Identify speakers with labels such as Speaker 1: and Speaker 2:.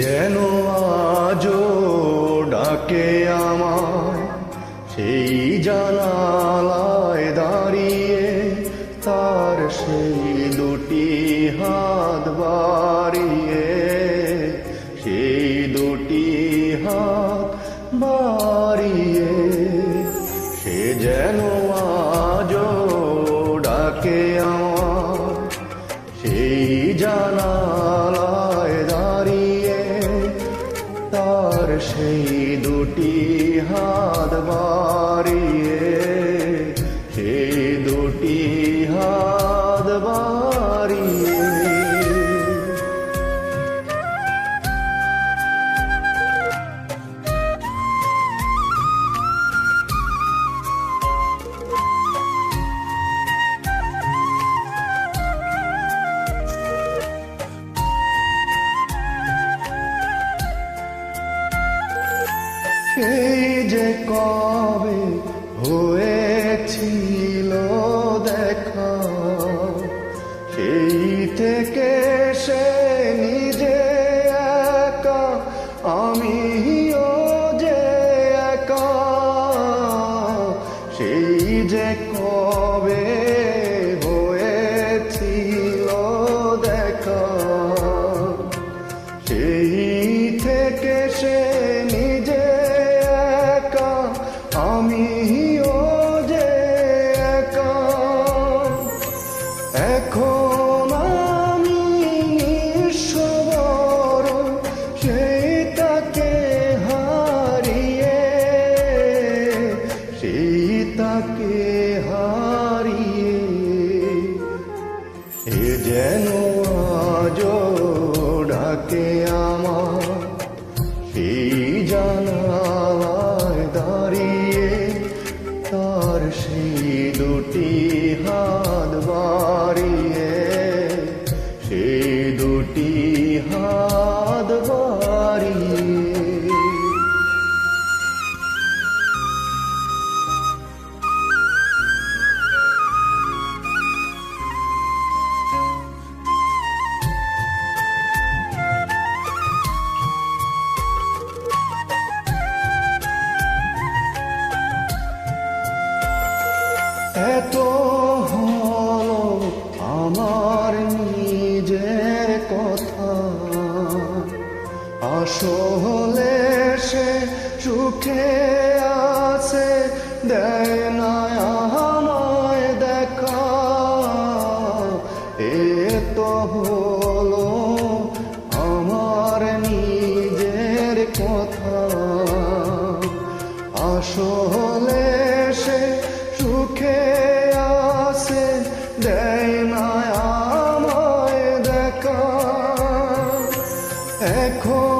Speaker 1: যেন আজও ডাকে আমায়। সেই জানালায় দাঁড়িয়ে তার সেই দুটি হাত বাড়িয়ে, সেই দুটি হাত বাড়িয়ে সে যেন সেই দুটি হাত বাড়িয়ে সেই দুটি হাত সেই যে কবে হয়েছিল দেখা, সেই থেকে সে নিজে একা, আমিও যে একা। সেই যে কবে হয়েছিল দেখা, সেই এ যেন এত হলো আমার নিজের কথা। আসলে সে সুখে আছে, দেয় না, আমায় দেখা। এ তো হলো আমার নিজের কথা। আসলে সুখে আসে দেয় না আমায় এখন